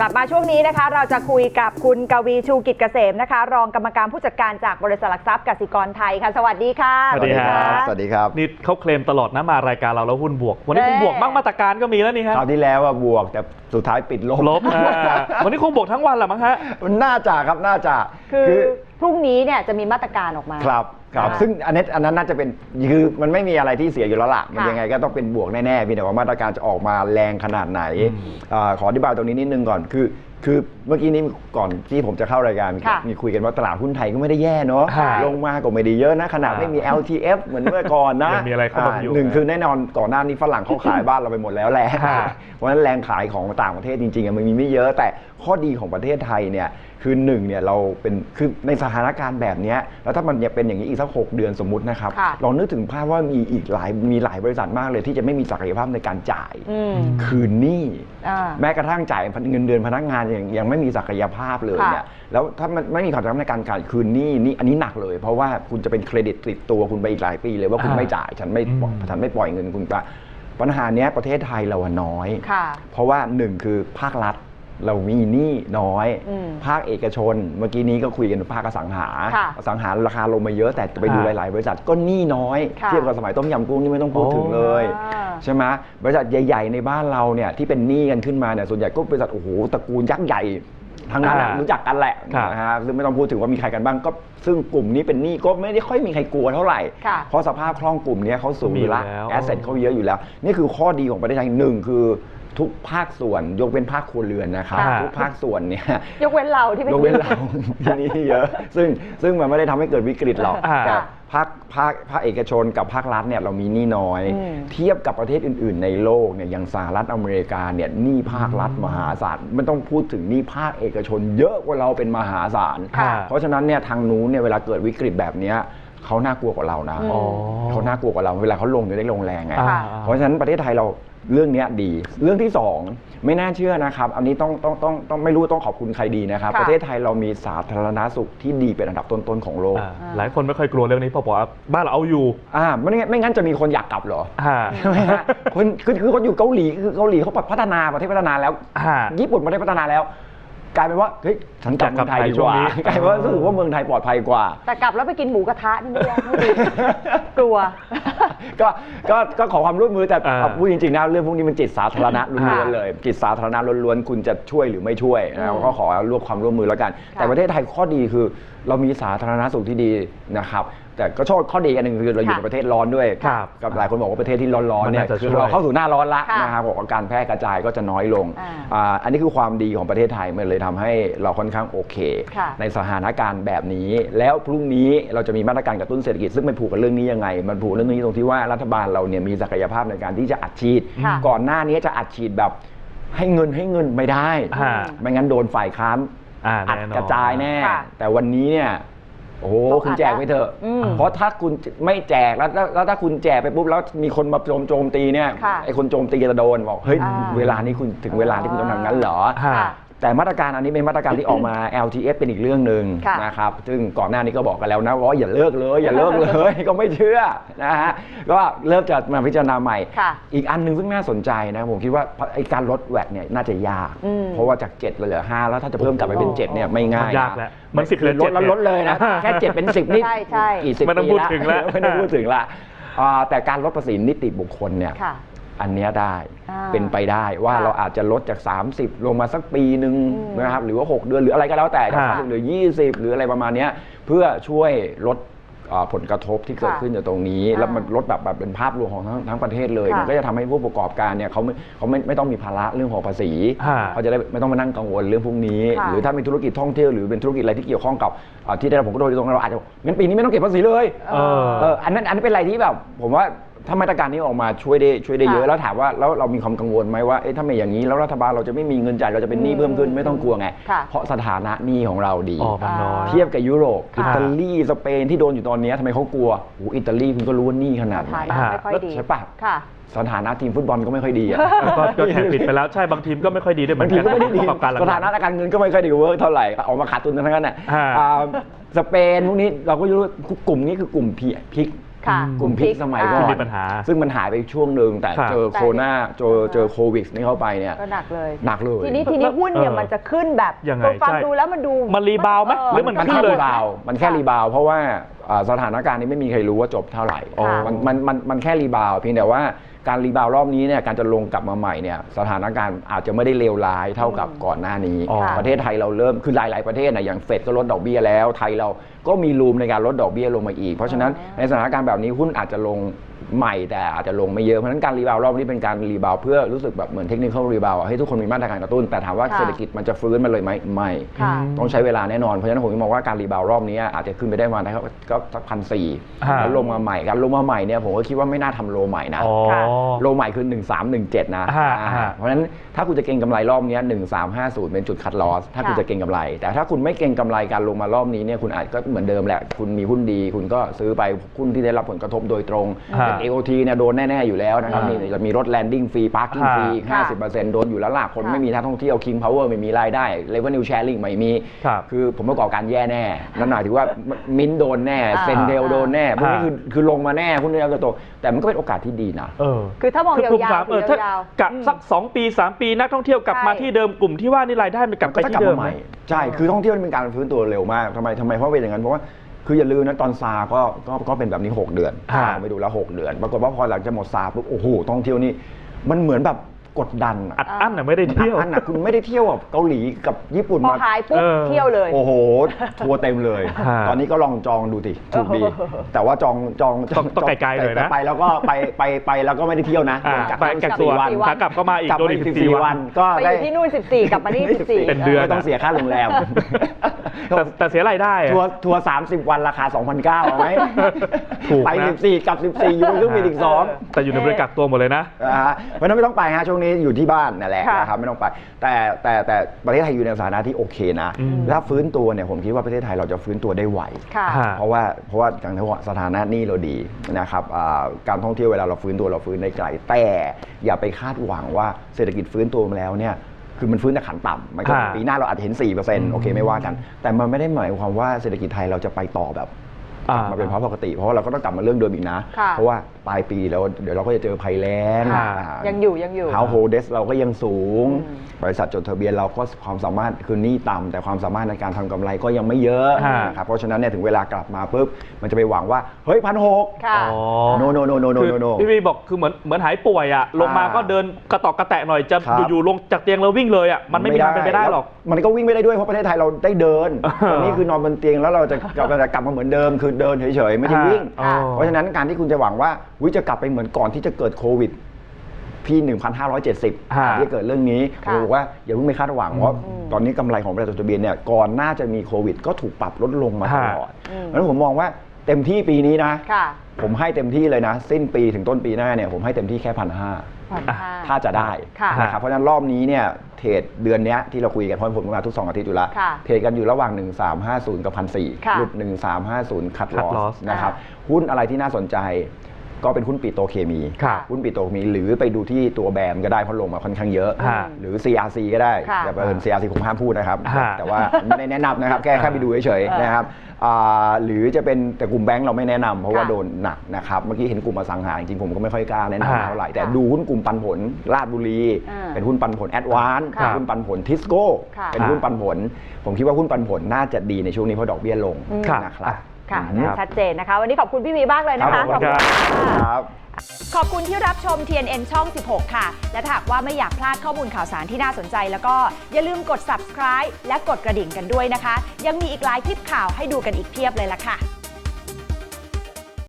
กลับมาช่วงนี้นะคะ เราจะคุยกับคุณกวีชูกิจเกษมนะคะ รองกรรมการผู้จัดการจากบริษัทหลักทรัพย์กสิกรไทยค่ะ สวัสดีค่ะ สวัสดีครับ สวัสดีครับ นี่เขาเคลมตลอดนะมารายการเราแล้วหุ้นบวก วันนี้เอ้หุ้นบวกบ้างมาตรการก็มีแล้วนี่ฮะคราวที่แล้วว่าบวกแต่สุดท้ายปิดลบลบอ่าวันนี้คงบวกทั้งวันแหละมั้งฮะมันน่าจะครับน่าจะคือพรุ่งนี้เนี่ยจะมีมาตรการออกมา ครับ ครับค่ะซึ่งอันนี้อันนั้นน่าจะเป็นคือมันไม่มีอะไรที่เสียอยู่แล้วล่ะมันค่ะยังไงก็ต้องเป็นบวกแน่ๆเพียงแต่ว่ามาตรการจะออกมาแรงขนาดไหนอืมอาขออธิบายตรงนี้นิดนึงก่อนคือ คือเมื่อกี้นี้ก่อนที่ผมจะเข้ารายการค่ะมีคุยกันว่าตลาดหุ้นไทยก็ไม่ได้แย่เนาะค่ะลงมาก็ไม่ได้เยอะนะ ขนาดค่ะไม่มี LTF เหมือนเมื่อก่อนนะยังมีอะไรเข้ามาอยู่หนึ่งคือแน่นอนก่อนหน้านี้ฝรั่งเขาขายบ้านเราไปหมดแล้วแหละค่ะเพราะฉะนั้นแรงขายของต่างประเทศจริงๆอะมันมีไม่เยอะแต่ข้อดีของประเทศไทยเนี่ย คือหนึ่งเนี่ยเราเป็นคือในสถานการณ์แบบเนี้ยแล้วถ้ามันเนี่ยเป็นอย่างนี้อีกสักหกเดือนสมมตินะครับค่ะ ลองนึกถึงภาพว่ามีอีกหลายมีหลายบริษัทมากเลยที่จะไม่มีศักยภาพในการจ่าย อืมคืนหนี้ อ่า แม้กระทั่งจ่ายเงินเดือนพนักงานยังยังไม่มีศักยภาพเลยค่ะเนี่ยแล้วถ้ามันไม่มีความสามารถในการจ่ายคืนหนี้นี่อันนี้หนักเลย เพราะว่าคุณจะเป็นเครดิตติดตัวคุณไปอีกหลายปีเลยว่าคุณอ่า ไม่จ่ายฉันไม่อืมฉันไม่ปล่อยเงินคุณไปปัญหาเนี้ยประเทศไทยเราอะน้อย ค่ะ เพราะว่าหนึ่งคือภาครัฐ เรามีหนี้น้อย อืมภาคเอกชน เมื่อกี้นี้ก็คุยกันภาคอสังหาค่ะอสังหาราคาลงมาเยอะแต่ไปดูค่ะหลายๆ บริษัทก็หนี้น้อยค่ะ เทียบกับสมัยต้มยำกุ้งนี่ไม่ต้องพูดโอ้ถึงเลย อ่า ใช่ไหมบริษัทใหญ่ๆ ในบ้านเราเนี่ยที่เป็นหนี้กันขึ้นมาเนี่ยส่วนใหญ่ก็บริษัทโอ้โหตระกูลยักษ์ใหญ่ทั้งนั้นอะอ่ารู้รู้จักกันแหละครับ นะฮะซึ่งไม่ต้องพูดถึงว่ามีใครกันบ้างก็ซึ่งกลุ่มนี้เป็นหนี้ก็ไม่ได้ค่อยมีใครกลัวเท่าไหร่ ค่ะ เพราะสภาพคล่องกลุ่มเนี้ยเขาสูงอยู่แล้วมีอยู่แล้ว แอสเซทเขาเยอะอยู่แล้ว นี่คือข้อดีของประเทศไทยหนึ่งคือ ทุกภาคส่วนยกเว้นภาคครัวเรือนนะครับค่ะ ทุกภาคส่วนเนี่ย ยกเว้นเราที่ไม่ ยกเว้นเราที่นี่เยอะ ซึ่งซึ่งมันไม่ได้ทำให้เกิดวิกฤตหรอกอ่าแต่ภาคภาคภาคเอกชนกับภาครัฐเนี่ยเรามีหนี้น้อย อืม เทียบกับประเทศอื่น ๆ ในโลกเนี่ยอย่างสหรัฐอเมริกาเนี่ยหนี้ภาครัฐมหาศาลไม่ต้องพูดถึงหนี้ภาคเอกชน เยอะกว่าเราเป็นมหาศาลค่ะ เพราะฉะนั้นเนี่ยทางนู้นเนี่ยเวลาเกิดวิกฤตแบบเนี้ยเขาน่ากลัวกว่าเรานะอืมอ๋อ เขาน่ากลัวกว่าเราเวลาเขาลงจะได้ลงแรงไง อ่า เพราะฉะนั้นประเทศไทยเรา เรื่องเนี้ยดี เรื่องที่สองไม่น่าเชื่อนะครับ อันนี้ต้องต้องต้องต้องไม่รู้ต้องขอบคุณใครดีนะครับ ค่ะประเทศไทยเรามีสาธารณสุขที่ดีเป็นอันดับต้นๆของโลกอ่าหลายคนไม่ค่อยกลัวเรื่องนี้เพราะบอกว่าบ้านเราเอาอยู่อ่าไม่งั้นไม่งั้นจะมีคนอยากกลับเหรออ่าใช่ไหมฮะคนคือคือคนอยู่เกาหลีคือเกาหลีเขาพัฒนาประเทศพัฒนาแล้ว อ่า ญี่ปุ่นประเทศพัฒนาแล้ว กลายเป็นว่าเฮ้ยฉันกลับอยากกลัเมือบงไทยไทยดีกว่าช่วงนี้ กลายเป็นว่ารู้สึกว่าเมืองไทยปลอดภัยกว่า แต่กลับแล้วไปกินหมูกระทะนี่ไม่ได้ไม่ดีกลัว ก็ก็ก็ขอความร่วมมือแต่อ่าเอาพูดจริงๆนะเรื่องพวกนี้มันจิตสาธารณะล้วนค่ะๆเลย จิตสาธารณะล้วนๆคุณจะช่วยหรือไม่ช่วยอืนะมก็ขอร่วมความร่วมมือแล้วกันค่ะแต่ประเทศไทยข้อดีคือ เรามีสาธารณสุขที่ดีนะครับ แต่ก็โชคข้อดีอันหนึ่งคือเราอยู่ค่ะในประเทศร้อนด้วยครับกับหลายคนบอกว่าประเทศที่ร้อนๆเนี่ยมันน่าจะคือช่วยเราเข้าสู่หน้าร้อนละค่ะนะครับบอกว่าการแพร่กระจายก็จะน้อยลงอ่าอ่าอันนี้คือความดีของประเทศไทยมันเลยทำให้เราค่อนข้างโอเค ค่ะ ในสถานการณ์แบบนี้ แล้วพรุ่งนี้เราจะมีมาตรการกระตุ้นเศรษฐกิจซึ่งมันผูกกับเรื่องนี้ยังไง มันผูกเรื่องนี้ตรงที่ว่ารัฐบาลเราเนี่ยมีศักยภาพในการที่จะอัดฉีด ค่ะ ก่อนหน้านี้จะอัดฉีดแบบให้เงินให้เงินไม่ได้อ่าไม่งั้นโดนฝ่ายค้าน อ่าอัดแน่นอนกระจายแน่ ค่ะแต่วันนี้เนี่ยโอ้โหต้องอัดคุณแจกไปเถอะอืมเพราะถ้าคุณไม่แจกแล้วแล้วแล้วถ้าคุณแจกไปปุ๊บแล้วมีคนมาโจมโจมตีเนี่ยค่ะไอ้คนโจมตีจะโดนบอกเฮ้ยอ่า เวลานี้คุณถึงเวลาที่คุณต้องทำงั้นเหรออ่าค่ะ แต่มาตรการอันนี้เป็นมาตรการที่ออกมา LTF เป็นอีกเรื่องหนึ่งค่ะนะครับ ซึ่งก่อนหน้านี้ก็บอกกันแล้วนะว่าอย่าเลิกเลย อย่าเลิกเลย ก็ไม่เชื่อนะฮะก็เริ่มจะมาพิจารณาใหม่ ค่ะอีกอันหนึ่งซึ่งน่าสนใจนะผมคิดว่าไอ้การลดแวดเนี่ยน่าจะยาก อืม เพราะว่าจาก7เหลือ 5 แล้วถ้าจะเพิ่มกลับไปเป็น 7 เนี่ยไม่ง่ายมันยากแล้วมัน10เหลือลดแล้ว7ลดเลยนะ แค่7เป็น 10นี่ใช่ใช่กี่สิบไม่ต้องปีพูดถึงแล้วไม่ต้องพูดถึงละอ่าแต่การลดภาษีนิติบุคคลเนี่ย ค่ะ อันเนี้ยได้อ่าเป็นไปได้ว่าค่ะเราอาจจะลดจาก 30 ลงมาสักปีหนึ่งอืมนะครับหรือว่า 6 เดือนหรืออะไรก็แล้วแต่จากค่ะสามสิบเหรือ 20 หรืออะไรประมาณเนี้ยเพื่อช่วยลดอ่าผลกระทบที่เกิดค่ะขึ้นจากตรงนี้อ่าแล้วมันลดแบบแบบเป็นภาพรวมของทั้งทั้งประเทศเลยค่ะ มันก็จะทำให้ผู้ประกอบการเนี่ยเขาไม่เขาไม่ไม่ต้องมีภาระเรื่องของภาษีค่ะเขาจะได้ไม่ต้องมานั่งกังวลเรื่องพวกนี้ ค่ะ หรือถ้าเป็นธุรกิจท่องเที่ยวหรือเป็นธุรกิจอะไรที่เกี่ยวข้องกับอ่าที่ได้รับผลกระทบโดยตรงเราอาจจะงั้นปีนี้ไม่ต้องเก็บภาษีเลยเออ เอออันนั้นอันนั้นเป็นอะไรที่แบบ ผมว่า ถ้ามาตรการนี้ออกมาช่วยได้ช่วยได้เยอะ ค่ะ แล้วถามว่าแล้วเรามีความกังวลไหมว่าเอ๊ะถ้าไม่อย่างนี้แล้วรัฐบาลเราจะไม่มีเงินจ่ายเราจะเป็นหนี้อืมเพิ่มขึ้นไม่ต้องกลัวไง ค่ะเพราะสถานะหนี้ของเราดี อ๋อมันน้อย เทียบกับยุโรปค่ะ อิตาลีสเปนที่โดนอยู่ตอนนี้ทำไมเขากลัวโอ้อิตาลีคุณก็รู้ว่าหนี้ขนาดไหนฐานะไม่ค่อยดีใช่ปะค่ะ สถานะทีมฟุตบอลก็ไม่ค่อยดีอะก็ก็แข่งปิดไปแล้วใช่บางทีมก็ไม่ค่อยดีด้วยเหมืบาองนทีกันก็ไม่ได้ดีประกอบการหลัง สถานะทางการเงินก็ไม่ค่อยดีเวิร์กเท่าไหร่ออกมาขาดทุนทั้งนั้นน่ะฮะอ่าสเปนพวกนี้เราก็รู้ว่ากลุ่มนี้คือกลุ่มพีพิก ค่ะกลุ่มพริกสมัยก่อที่นมีปัญหา ซึ่งมันหายไปช่วงหนึ่งแต่ครับ เจอโควิดเจอเจอโควิดนี่เข้าไปเนี่ยก็หนักเลย หนักเลย ทีนี้ทีนี้หุ้นเนี่ยเออมันจะขึ้นแบบยังไงฟังใช่ ดูแล้วมันดูมันรีบาวด์ไหมหรือมันมันขึ้แค่นเลยรีบาวด์มันแค่รีบาวด์เพราะว่าอ่า สถานการณ์นี้ไม่มีใครรู้ว่าจบเท่าไหร่ค่ะมันมันมันมันแค่รีบาวด์เพียงแต่ว่าการรีบาวด์รอบนี้เนี่ยการจะลงกลับมาใหม่เนี่ยสถานการณ์อาจจะไม่ได้เลวร้ายเท่ากับก่อนหน้านี้อ๋อประเทศไทยเราเริ่มคือหลาย ๆ ประเทศนะอย่างเฟดก็ลดดอกเบี้ยแล้ว ไทยเราก็มีรูมในการลดดอกเบี้ยลงมาอีก เพราะฉะนั้นอ๋อในสถานการณ์แบบนี้หุ้นอาจจะลง ใหม่แต่อาจจะลงไม่เยอะ เพราะฉะนั้นการรีบาวด์รอบนี้เป็นการรีบาวด์เพื่อรู้สึกแบบเหมือนเทคนิคอลรีบาวด์ให้ทุกคนมีมาตรการกระตุ้น แต่ถามว่าค่ะเศรษฐกิจมันจะฟื้นมาเลยไหมไม่ค่ะ ต้องใช้เวลาแน่นอน เพราะฉะนั้นผมมองว่าการรีบาวด์รอบนี้อาจจะขึ้นไปได้ประมาณนะครับก็สักพันสี่ฮะ แล้วลงมาใหม่การลงมาใหม่เนี่ยผมก็คิดว่าไม่น่าทำโลใหม่นะ อ๋อค่ะโลใหม่คือ 1317 นะฮะอ่าฮะเพราะฉะนั้นถ้าคุณจะเก็งกำไรรอบเนี้ย1350 เป็นจุดคัดลอส ถ้าคุณค่ะจะเก็งกำไร แต่ถ้าคุณไม่เก็งกำไรการลงมารอบนี้เนี่ยคุณอาจก็เหมือนเดิมแหละ คุณมีหุ้นดี คุณก็ซื้อไปหุ้นที่ได้รับผลกระทบโดยตรงฮะ เป็น AOT เนี่ยโดนแน่ ๆ อยู่แล้วนะครับฮะนี่จะมีรถแลนดิ้งฟรีพาร์กิ้งฮะฟรีค่ะ50%โดนอยู่แล้วล่ะคนค่ะไม่มีท่าท่องเที่ยว King Power ไม่มีรายได้ Revenue Sharing ไม่มี ครับคือผมประกอบการแย่แน่ นั่นหมายถึงว่ามิ้นท์โดนแน่อ่าเซนเดลโดนแน่พวกนี้อ่าคือคือลงมาแน่หุ้นเดียวจะโตแต่มันก็เป็นโอกาสที่ดีนะ เออคือถ้ามองคืยาอกลุ่มวสามๆเออถืถ้าอยาวกะอืมสัก 2 ปี 3 ปีนักท่องเที่ยวกลับมาใช่ ที่เดิมกลุ่มที่ว่านี่รายได้มันกลับไปก็จะที่กลับเดิมามใหไหมม่ใช่ คือท่องเที่ยวนี่เป็นการฟื้นตัวเร็วมากทำไมทำไมเพราะเป็นอย่างนั้น เพราะว่า คืออย่าลืมนะตอนซาก็ก็ก็เป็นแบบนี้ 6 เดือนฮะซาไปดูแล้ว 6 เดือน ปรากฏว่าพอหลังจากหมดซาปุ๊บโอ้โหท่องเที่ยวนี่มันเหมือนแบบ กดดันอัดอั้นน่ะไม่ได้เที่ยวอันน่ะคุณไม่ได้เที่ยวกับเกาหลีกับญี่ปุ่นพอมา หายปุ๊บเออเที่ยวเลย โอ้โห ทัวร์เต็มเลย ฮะตอนนี้ก็ลองจองดูสิถูกดีโอ้โหแต่ว่าจองจองต้องต้องไกลๆหน่อยนะ แต่ไปแล้วก็ไปไปไปแล้วก็ไม่ได้เที่ยวนะอ่าโดนกักไปกักตัว14วัน ขากลับก็มาอีกกลับโดนมาอีอีกก14 14 วัวัน นก็ไปอได้ยู่ที่นู่น 14 กลับมานี่14เป็นเดือน ไม่ต้องเสียค่าโรงแรม แต่แต่เสียรายได้อะ ทัวร์ทัวร์สามสิบวันราคา2,900เอาไหมถูกนะ ไป 14กลับ 14 อยู่บนเครื่องบินอีกสองแต่อยู่ในบริการตัวหมดเลยนะ นะฮะเพราะฉะนั้นไม่ต้องไปฮะช่วงนี้อยู่ที่บ้านนั่นแหละค่ะนะครับไม่ต้องไป แต่แต่แต่ประเทศไทยอยู่ในสถานะที่โอเคนะอืม ถ้าฟื้นตัวเนี่ยผมคิดว่าประเทศไทยเราจะฟื้นตัวได้ไว ค่ะฮะเพราะว่าเพราะว่าอย่างที่ว่าสถานะหนี้เราดีนะครับอ่าการท่องเที่ยวเวลาเราฟื้นตัวเราฟื้นได้ไกล แต่อย่าไปคาดหวังว่าเศรษฐกิจฟื้นตัวมาแล้วเนี่ยคือมันฟื้นแต่ขันต่ำมันก็ฮะปีหน้าเราอาจจะเห็น 4%โอเคไม่ว่ากัน แต่มันไม่ได้หมายความว่าเศรษฐกิจไทยเราจะไปต่อแบบอ่ามาเป็นภาวะปกติ เพราะว่าเราก็ต้องกลับมาเรื่องเดิมอีกนะ ค่ะ เพราะว่า ปลายปีแล้วเดี๋ยวเราก็จะเจอภัยแล้งค่ะยังอยู่ยังอยู่ เฮาโฮเดสเราก็ยังสูงอืมบริษัทจดทะเบียนเราก็ความสามารถคือหนี้ต่ำแต่ความสามารถในการทำกำไรก็ยังไม่เยอะฮะนะครับเพราะฉะนั้นเนี่ยถึงเวลากลับมาปุ๊บมันจะไปหวังว่าเฮ้ยพันหกค่ะ อ๋อโนโนโนโนโนคือโนโน พี่วีบอกคือเหมือนเหมือนหายป่วยอะลงมาอ่าก็เดินกระตอกกระแตะหน่อยจะครับ อยู่ๆลงจากเตียงแล้ววิ่งเลยอะมันไม่มีทางเป็นไปได้หรอก แล้วมันก็วิ่งไม่ได้ด้วยเพราะประเทศไทยเราได้เดินอ่าตอนนี้คือนอนบนเตียงแล้วเราจะกลับจะกลับมาเหมือนเดิม คือเดินเฉยๆไม่ใช่วิ่ง อ๋อ เพราะฉะนั้นการที่คุณจะหวังว่าวิจะกลับไปเหมือนก่อนที่จะเกิดโควิดพี่1,570ฮะที่จะเกิดเรื่องนี้ผค่ะมบอกว่าอย่าเพิ่งไปคาดหวังเพราะอืมตอนนี้กำไรของบริษัทจดทะเบียนเนี่ยก่อนหน้าจะมีโควิด ก็ถูกปรับลดลงมาตลอดอืมเพราะฉะนั้นผมมองว่าเต็มที่ปีนี้นะค่ะผมให้เต็มที่เลยนะ สิ้นปีถึงต้นปีหน้าเนี่ยผมให้เต็มที่แค่พันห้าผ่อนค่าถ้าจะได้ค่ะนะครับเพราะฉะนั้นรอบนี้เนี่ยเทรดเดือนเนี้ยที่เราคุยกันเพราะผมมาทุก 2 อาทิตย์อยู่แล้วค่ะเทรดกันอยู่ระหว่าง 1350 กับ1,400ค่ะหลุด 1350 คัด cut ลอ loss สนะครับหุ้นอะไรที่น่าสนใจ ก็เป็นหุ้นปิโตรเคมีครับหุ้นปิโตรเคมี หรือไปดูที่ตัวแบรนด์ก็ได้เพราะลงมาค่อนข้างเยอะ ฮะหรือ CRC ก็ได้ค่ะ แต่เอิญ CRC ผมห้ามพูดนะครับ ฮะแต่ว่าไม่ได้แนะนำนะครับแค่แค่ไปดูเฉยเออๆนะครับอ่าหรือจะเป็นแต่กลุ่มแบงก์เราไม่แนะนำเพราะว่าค่ะโดนหนักนะครับเมื่อกี้เห็นกลุ่มอสังหาจริงๆผมก็ไม่ค่อยกล้าแนะฮะนำเท่าไหร่แต่ค่ะดูหุ้นกลุ่มปันผลลาดบุรี อ่าเป็นหุ้นปันผลแอดวานค่ะหุ้นปันผลทิสโก้ค่ะ เป็นหุ้นปันผล ผมคิดว่าหุ้นปันผลน่าจะดีในช่วงนี้เพราะดอกเบี้ยลงอืมนะครับ ค่ะอืมชัดเจนนะคะ วันนี้ขอบคุณพี่วีมากเลยนะคะครับผมขอบคุณครับค่ะครับ ขอบคุณที่รับชม TNN ช่อง 16 ค่ะ และถ้าหากว่าไม่อยากพลาดข้อมูลข่าวสารที่น่าสนใจ แล้วก็อย่าลืมกด subscribe และกดกระดิ่งกันด้วยนะคะ ยังมีอีกหลายคลิปข่าวให้ดูกันอีกเพียบเลยล่ะค่ะ